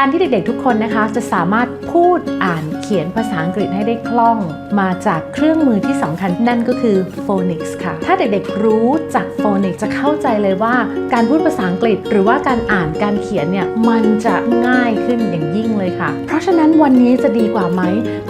การที่เด็กๆทุกคนนะคะ จะสามารถพูดอ่านเขียนภาษาอังกฤษให้ได้คล่องมาจากเครื่องมือที่สำคัญนั่นก็คือ phonics ค่ะ ถ้าเด็กๆรู้จัก phonics จะเข้าใจเลยว่า การพูดภาษาอังกฤษ หรือว่าการอ่านการเขียนเนี่ยมันจะง่ายขึ้นอย่างยิ่งเลยค่ะ เพราะฉะนั้นวันนี้จะดีกว่าไหม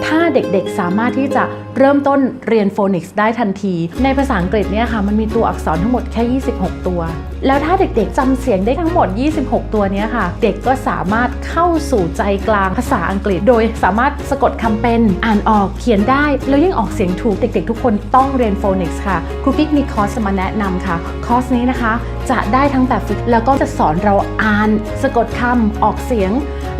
ถ้าเด็กๆสามารถที่จะเริ่มต้นเรียน phonics ได้ทันที ในภาษาอังกฤษเนี่ยค่ะมันมีตัวอักษรทั้งหมดแค่ 26 ตัว แล้วถ้าเด็กๆจำเสียงได้ทั้งหมด 26 ตัวเนี้ยค่ะ เด็กก็สามารถเข้า้าสู่ใจกลางภาษาอังกฤษ โดยสามารถสะกดคำเป็นอ่านออกเขียนได้ แล้วยิ่งออกเสียงถูกเด็กๆ ทุกคนต้องเรียน phonics ค่ะครูกิ๊กมีคอร์สมาแนะนำค่ะ คอร์สนี้นะคะ จะได้ทั้งแบบฝึกแล้วก็จะสอนเราอ่าน สะกดคำออกเสียง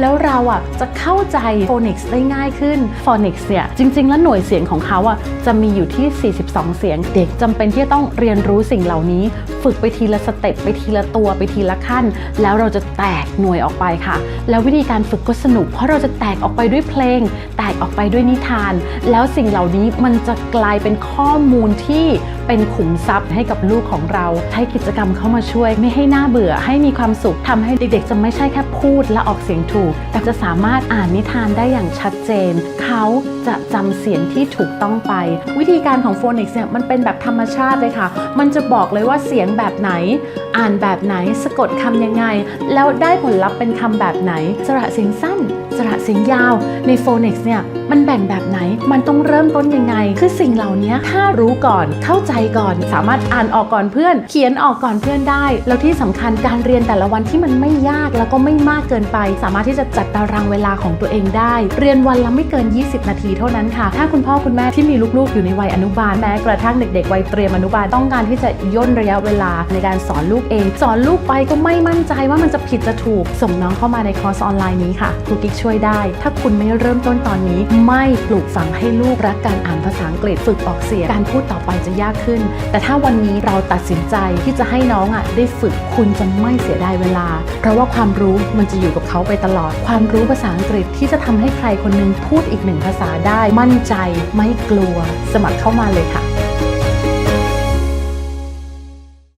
แล้วเราอะจะเข้าใจ phonics ได้ง่ายขึ้น phonics เนี่ยจริง ๆ แล้วหน่วยเสียงของเขาอะจะมีอยู่ที่ 42 เสียง เด็กจำเป็นที่จะต้องเรียนรู้สิ่งเหล่านี้ ฝึกไปทีละสเต็ปไปทีละตัวไปทีละขั้น แล้วเราจะแตกหน่วยออกไปค่ะ แล้ววิธีการฝึกก็สนุก เพราะเราจะแตกออกไปด้วยเพลง แตกออกไปด้วยนิทาน แล้วสิ่งเหล่านี้มันจะกลายเป็นข้อมูลที่เป็นขุมทรัพย์ให้กับลูกของเราให้กิจกรรมเข้ามาช่วย ไม่ให้หน่าเบื่อให้มีความสุขทำให้เด็กๆ จะไม่ใช่แค่พูดและออกเสียงถูก แต่จะสามารถอ่านนิทานได้อย่างชัดเจน เขาจะจำเสียงที่ถูกต้องไป วิธีการของโฟนิกส์เนี่ยมันเป็นแบบธรรมชาติเลยค่ะ มันจะบอกเลยว่าเสียงแบบไหน อ่านแบบไหนสะกดคำยังไง แล้วได้ผลลัพธ์เป็นคำแบบไหนสระเสียงสั้น สระ สียงยาวในโฟนิกส์เนี่ยมันแบ่งแบบไหน มันต้องเริ่มต้นยังไง คือสิ่งเหล่านี้ถ้ารู้ก่อน เข้าใจก่อน สามารถอ่านออกก่อนเพื่อน เขียนออกก่อนเพื่อนได้ แล้วที่สำคัญการเรียนแต่ละวันที่มันไม่ยากแล้วก็ไม่มากเกินไป สามารถที่จะจัดตารางเวลาของตัวเองได้ เรียนวันละไม่เกิน 20 นาทีเท่านั้นค่ะ ถ้าคุณพ่อคุณแม่ที่มีลูกๆ อยู่ในวัยอนุบาลแม้กระทั่งเด็กๆวัยเตรียมอนุบาลต้องการที่จะย่นระยะเวลาในการสอนลูกเอง สอนลูกไปก็ไม่มั่นใจว่ามันจะผิดจะถูกส่งน้องเข้ามาในคอร์สออนไลน์นี้ค่ะครูกิ๊กช่วยได้ถ้าคุณไม่เริ่มต้นตอนนี้ ไม่ปลูกฝังให้ลูกรักการอ่านภาษาอังกฤษฝึกออกเสียงการพูดต่อไปจะยากขึ้น แต่ถ้าวันนี้เราตัดสินใจที่จะให้น้องอะได้ฝึกคุณจะไม่เสียดายเวลา เพราะว่าความรู้มันจะอยู่กับเขาไปตลอด ความรู้ภาษาอังกฤษที่จะทำให้ใครคนหนึงพูดอีกหนึ่งภาษาได้มั่นใจไม่กลัว สมัครเข้ามาเลยค่ะ